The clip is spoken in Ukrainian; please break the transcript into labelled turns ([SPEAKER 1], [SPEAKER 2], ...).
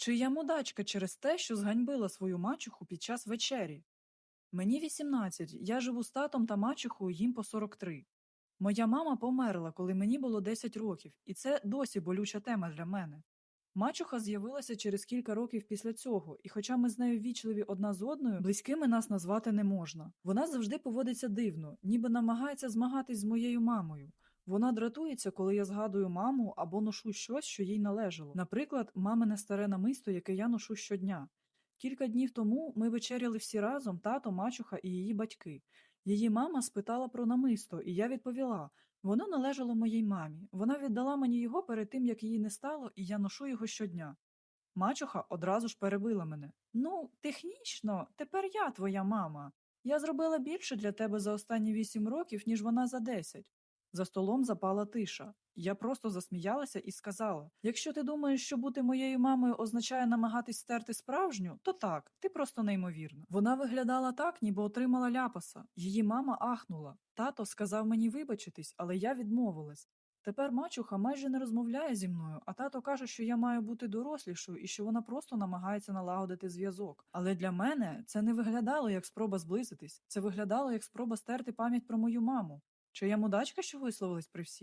[SPEAKER 1] Чи я мудачка через те, що зганьбила свою мачуху під час вечері? Мені 18, я живу з татом та мачухою, їм по 43. Моя мама померла, коли мені було 10 років, і це досі болюча тема для мене. Мачуха з'явилася через кілька років після цього, і хоча ми з нею вічливі одна з одною, близькими нас назвати не можна. Вона завжди поводиться дивно, ніби намагається змагатись з моєю мамою. Вона дратується, коли я згадую маму або ношу щось, що їй належало. Наприклад, мамине старе намисто, яке я ношу щодня. Кілька днів тому ми вечеряли всі разом, тато, мачуха і її батьки. Її мама спитала про намисто, і я відповіла: воно належало моїй мамі. Вона віддала мені його перед тим, як її не стало, і я ношу його щодня. Мачуха одразу ж перебила мене. Ну, технічно, тепер я твоя мама. Я зробила більше для тебе за останні вісім років, ніж вона за десять. За столом запала тиша. Я просто засміялася і сказала: якщо ти думаєш, що бути моєю мамою означає намагатись стерти справжню, то так, ти просто неймовірна. Вона виглядала так, ніби отримала ляпаса. Її мама ахнула. Тато сказав мені вибачитись, але я відмовилась. Тепер мачуха майже не розмовляє зі мною, а тато каже, що я маю бути дорослішою і що вона просто намагається налагодити зв'язок. Але для мене це не виглядало як спроба зблизитись, це виглядало як спроба стерти пам'ять про мою маму. Чи я мудачка, що висловилась при всіх?